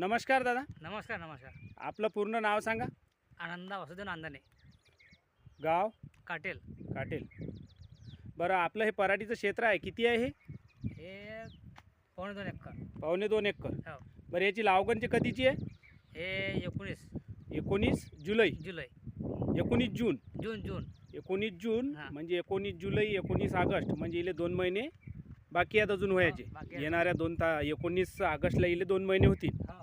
नमस्कार दादा. नमस्कार नमस्कार. आपलं पूर्ण नाव सांगा. आनंदा वसुदेव नांदणे. गाव? काटेल. काटेल. बरं आपलं हे पराठीचं क्षेत्र आहे किती आहे हे? हे पावणे दोन एकर. पावणे दोन एकर. हो. बरं याची लावगणची कधीची आहे? हे एकोणीस. एकोणीस जुलै. जुलै. एकोणीस जून. जून जून. एकोणीस जून हा. म्हणजे एकोणीस जुलै एकोणीस ऑगस्ट म्हणजे इले दोन महिने बाकी आहेत अजून व्हायचे. हा, बाकी आहेत. येणाऱ्या दोन ता एकोणीस ऑगस्टला इले दोन महिने होतील. हो.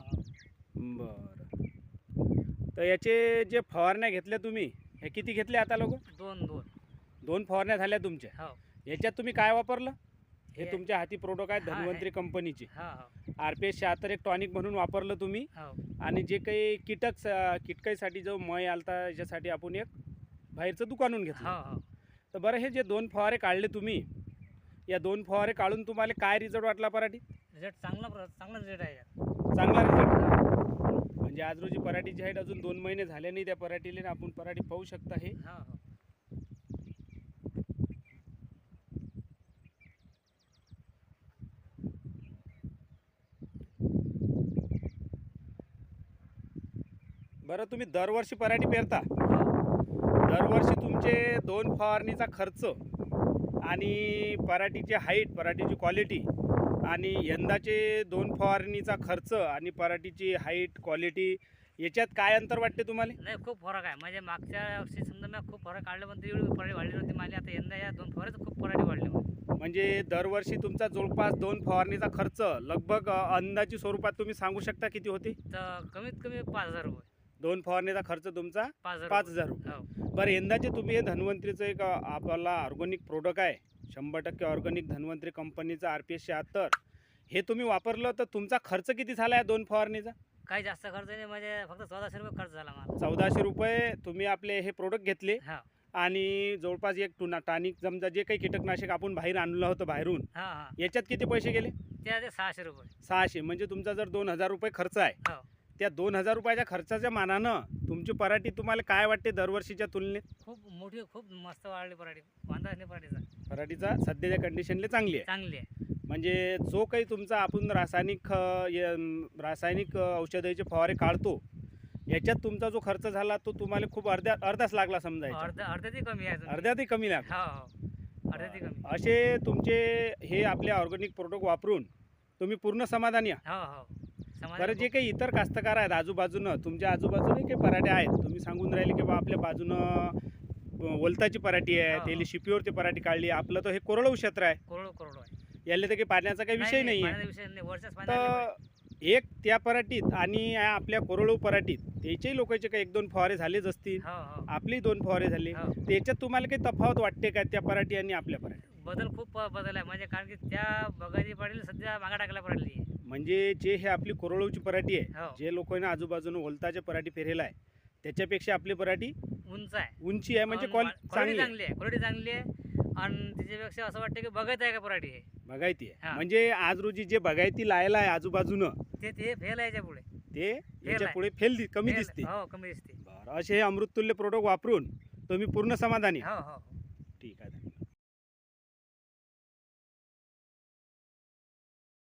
बरं. तर याचे जे फवारण्या घेतल्या तुम्ही हे किती घेतले आता लोक? दोन दोन. दोन फवारण्या झाल्या तुमच्या. हो. याच्यात तुम्ही काय वापरलं? हे तुमच्या हाती प्रोडक्ट आहेत. धन्वंतरी कंपनीचे हो आर पी एस शहात्तर एक टॉनिक म्हणून वापरलं तुम्ही. हो. आणि जे काही कीटक कीटकाईसाठी जो मय आलता याच्यासाठी आपण एक बाहेरचं दुकानून घेतलं. तर बरं हे जे दोन फवारे काढले तुम्ही या दोन फवारे काढून तुम्हाला काय रिझल्ट वाटला पराठी? रिझल्ट चांगला प्र- चांगला रिझल्ट आहे. चांगला रिझल्ट म्हणजे आज रोजी पराठीची हाईट अजून दोन महिने झाले नाही त्या पराठीले आपण पराठी पाहू शकता हे. हो हो. बरं तुम्ही दरवर्षी पराठी पेरता? हो. दरवर्षी तुमचे दोन फवारणीचा खर्च आणि पराठीची हाईट पराठीची क्वालिटी आणि यंदाचे दोन फवारणीचा खर्च आणि पराठीची हाईट क्वालिटी याच्यात काय अंतर वाटते तुम्हाला? नाही खूप फरक आहे. म्हणजे मागच्या वर्षी समजा मी खूप फरक काढले पण ती एवढी पराठी वाढली नव्हती. माझी आता यंदा या दोन फवारेच खूप पराठी वाढली. म्हणजे दरवर्षी तुमचा जवळपास दोन फवारणीचा खर्च लगभग अ, अंदाजी स्वरूपात तुम्ही सांगू शकता किती होते? तर कमीत कमी पाच हजार रुपये. दोन फवारणीचा खर्च तुमचा पाच हजार रुपये. हो. बरं यंदाचे तुम्ही हे धन्वंतरीचं एक आपला ऑर्गॅनिक प्रोडक्ट आहे. शंभर टक्के ऑर्गॅनिक धन्वंतरी कंपनीचा आर पी एस शहात्तर. हे तुम्ही वापरलं तर तुमचा खर्च किती झाला आहे दोन फवारणीचा? काही जास्त खर्च नाही म्हणजे फक्त चौदाशे रुपये खर्च झाला मला. चौदाशे रुपये तुम्ही आपले हे प्रोडक्ट घेतले. आणि जवळपास एक टुना टॉनिक समजा जे काही कीटकनाशक आपण बाहेर आणलं होतं बाहेरून याच्यात किती पैसे गेले? ते सहाशे रुपये. सहाशे म्हणजे तुमचा जर दोन हजार रुपये खर्च आहे. हो. त्या दोन हजार रुपयाच्या खर्चाच्या मानानं तुमची पराठी तुम्हाला काय वाटते दरवर्षीच्या तुलनेत? खूप मोठी खूप मस्त वाढली पराठी. वांदा नाही पराठीचा. पराठीचा सध्याच्या कंडिशनले चांगली आहे. चांगली आहे. म्हणजे जो काही तुमचा आपण रासायनिक अ, य- रासायनिक अ, औषधाचे फवारे काढतो याच्यात तुमचा जो खर्च झाला तो तुम्हाला खूप अर्ध्या अर्धाच लागला समजायचा. अर्ध अर्ध्यातही कमी आहे. अजून. अर्ध्यातही कमी लागला. हो हो. कमी. असे तुमचे हे आपले ऑर्गॅनिक प्रोडक्ट वापरून तुम्ही पूर्ण समाधानी आहात. हो हो. बरं जे काही इतर कास्तकार आहेत आजूबाजूनं तुमच्या आजूबाजूने काही पराठे आहेत? तुम्ही सांगून राहिले की बा आपल्या बाजूनं वलताची पराठी आहे त्याला. शिपीवरची पराठी काढली. आपलं तर हे कोरडऊ क्षेत्र आहे. करोडो करोडो आहे. याला तर काही पाण्याचा काही विषय नाही आहे तर एक त्या पराठीत आणि आपल्या कोरडू पराठीत त्याच्याही लोकांचे काही एक दोन फवारे झालेच असतील. हो हो. आपली दोन फवारे झाले. हो. त्याच्यात तुम्हाला काही तफावत वाटते का त्या पराठी आणि आपल्या पराठी? बदल खूप बदल आहे. म्हणजे कारण की त्या बगाची पाडीला सध्या मागा टाकायला पडली. आहे म्हणजे जे हे आपली कोरडूची पराठी आहे हो. जे लोकांना आजूबाजूनं ओलताच्या पराठी पेरेला आहे त्याच्यापेक्षा आपली पराठी उंच आहे. उंची आहे म्हणजे चांगली आहे. चांगली आहे क्वालिटी चांगली आहे. आणि त्याच्यापेक्षा असं वाटतं की बघत आहे का पराठी आहे बघायती आहे. हा. म्हणजे आज रोजी जे बघायती लायला आहे आजूबाजूनं ते ते फेल आहे पुढे ते याच्या आहे. पुढे फेल दि- कमी दिसते. हो कमी दिसते. बरं असे हे अमृततुल्य प्रोडक्ट वापरून तुम्ही पूर्ण समाधानी. हो हो हो.